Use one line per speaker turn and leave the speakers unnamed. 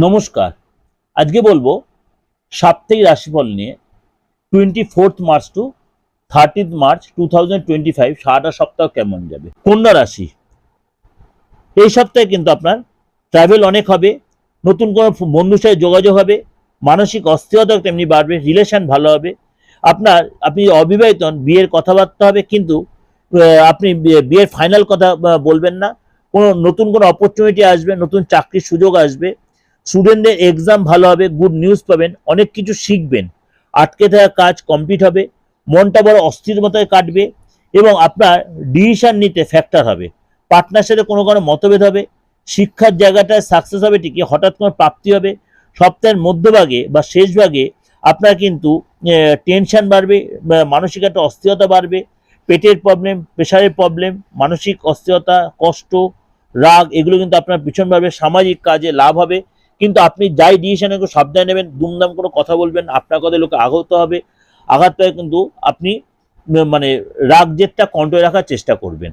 নমস্কার। আজকে বলব, সাপ্তাহিক রাশিফল নিয়ে twenty fourth March to thirtieth March two thousand twenty five সারাটা সপ্তাহ কেমন যাবে? কন্যা রাশি। এই সপ্তাহে কিন্তু আপনার ট্রাভেল অনেক হবে, নতুন কোনো বন্ধুর সাথে যোগাযোগ হবে, মানসিক অস্থিরতা তেমনি বাড়বে রিলেশন ভালো হবে। আপনার, আপনি অবিবাহিত বিয়ের কথাবার্তা হবে, কিন্তু আপনি বিয়ে- বিয়ের ফাইনাল কথা বলবেন না। কোনো নতুন কোনো অপরচুনিটি আসবে, নতুন চাকরির সুযোগ আসবে। স্টুডেন্টদের এক্সাম ভালো হবে গুড নিউজ পাবেন, অনেক কিছু শিখবেন। আটকে থাকা কাজ কমপ্লিট হবে, মনটা বড় অস্থির মতায় কাটবে এবং আপনার ডিসিশন নিতে ফ্যাক্টর হবে। পার্টনার সাথে কোনো কোনো মতভেদ হবে, শিক্ষার জায়গাটায় সাকসেস হবে ঠিকই, হঠাৎ কোনো প্রাপ্তি হবে। সপ্তাহের মধ্যভাগে বা শেষ ভাগে আপনার কিন্তু টেনশন বাড়বে মানসিক একটা অস্থিরতা বাড়বে, পেটের প্রবলেম প্রেশারের প্রবলেম মানসিক অস্থিরতা, কষ্ট, রাগ, এগুলো কিন্তু আপনার পিছন সামাজিক কাজে লাভ হবে। কিন্তু আপনি যাই ডিসিশন সাবধানে নেবেন, দুমদাম কোনো কথা বলবেন আপনার কথা লোকে আঘাত হবে। আঘাত পায় কিন্তু আপনি মানে রাগ জেদটা কন্ট্রোল রাখার চেষ্টা করবেন।